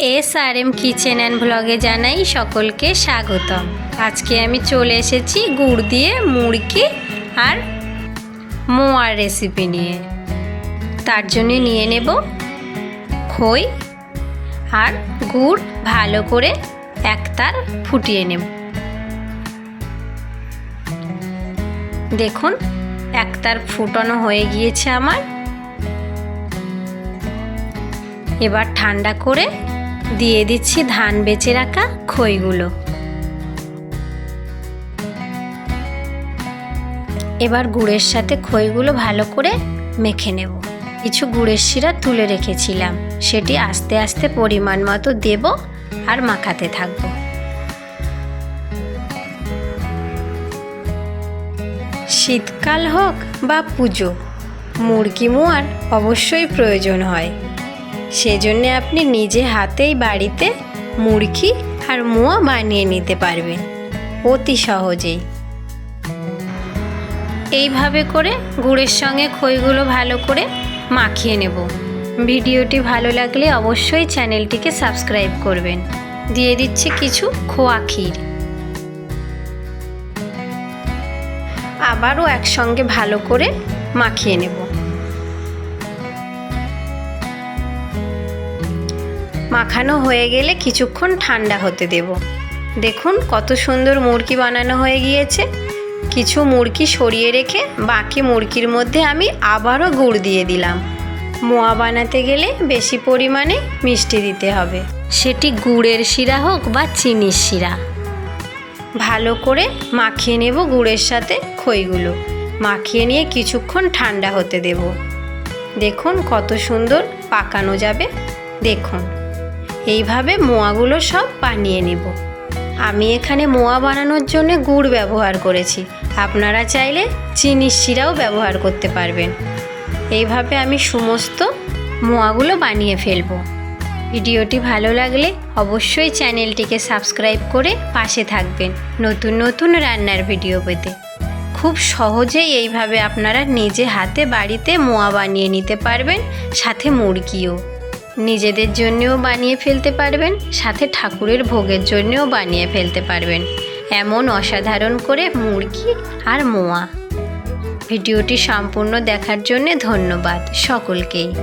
S R M kitchen and ব্লগে জানাই সকলকে স্বাগতম। আজকে আমি চলে এসেছি গুড় দিয়ে মুড়কি আর মোয়ার রেসিপি নিয়ে। তার জন্য নিয়ে নেব খই আর গুড় ভালো করে একতার ফুটিয়ে নেব। দেখুন, একতার ফুটানো হয়ে গিয়েছে আমার। এবার ঠান্ডা করে দিয়ে দিচ্ছি ধান বেচে রাখা খইগুলো। এবার গুড়ের সাথে খইগুলো ভালো করে মেখে নেব। কিছু গুড়ের শিরা তুলে রেখেছিলাম। সেটি আস্তে আস্তে পরিমাণ মতো দেব আর মাখাতে থাকব। শীতকাল হোক বা পুজো, মুরগি মোয়ার অবশ্যই প্রয়োজন হয়। সেজন্য আপনি নিজে হাতেই বাড়িতে মুরগি আর মোয়া বানিয়ে নিতে পারবেন। অতি সহজেই। এইভাবে করে গুড়ের সঙ্গে খইগুলো ভালো করে মাখিয়ে নেব। ভিডিওটি ভালো লাগলে অবশ্যই চ্যানেলটিকে সাবস্ক্রাইব করবেন। দিয়ে দিচ্ছি কিছু খোয়া ক্ষীর। আবারও একসঙ্গে ভালো করে মাখিয়ে নেব। মাখানো হয়ে গেলে কিছুক্ষণ ঠান্ডা হতে দেব। দেখুন কত সুন্দর মুরগি বানানো হয়ে গিয়েছে। কিছু মুরগি সরিয়ে রেখে বাকি মুরগির মধ্যে আমি আবারও গুড় দিয়ে দিলাম। মোয়া বানাতে গেলে বেশি পরিমাণে মিষ্টি দিতে হবে। সেটি গুড়ের শিরা হোক বা চিনির শিরা। ভালো করে মাখিয়ে নেব গুড়ের সাথে খইগুলো। মাখিয়ে নিয়ে কিছুক্ষণ ঠান্ডা হতে দেব। দেখুন কত সুন্দর পাকানো যাবে। দেখুন। এইভাবে মোয়াগুলো সব বানিয়ে নেব। আমি এখানে মোয়া বানানোর জন্য গুড় ব্যবহার করেছি। আপনারা চাইলে চিনির শিরাও ব্যবহার করতে পারবেন। এইভাবে আমি সমস্ত মোয়াগুলো বানিয়ে ফেলব। ভিডিওটি ভালো লাগলে অবশ্যই চ্যানেলটিকে সাবস্ক্রাইব করে পাশে থাকবেন নতুন নতুন রান্নার ভিডিও পেতে। খুব সহজেই এইভাবে আপনারা নিজে হাতে বাড়িতে মোয়া বানিয়ে নিতে পারবেন, সাথে মুরগিও। নিজেদের জন্যেও বানিয়ে ফেলতে পারবেন, সাথে ঠাকুরের ভোগের জন্যেও বানিয়ে ফেলতে পারবেন। এমন অসাধারণ করে মুরগি আর মোয়া। ভিডিওটি সম্পূর্ণ দেখার জন্যে ধন্যবাদ সকলকেই।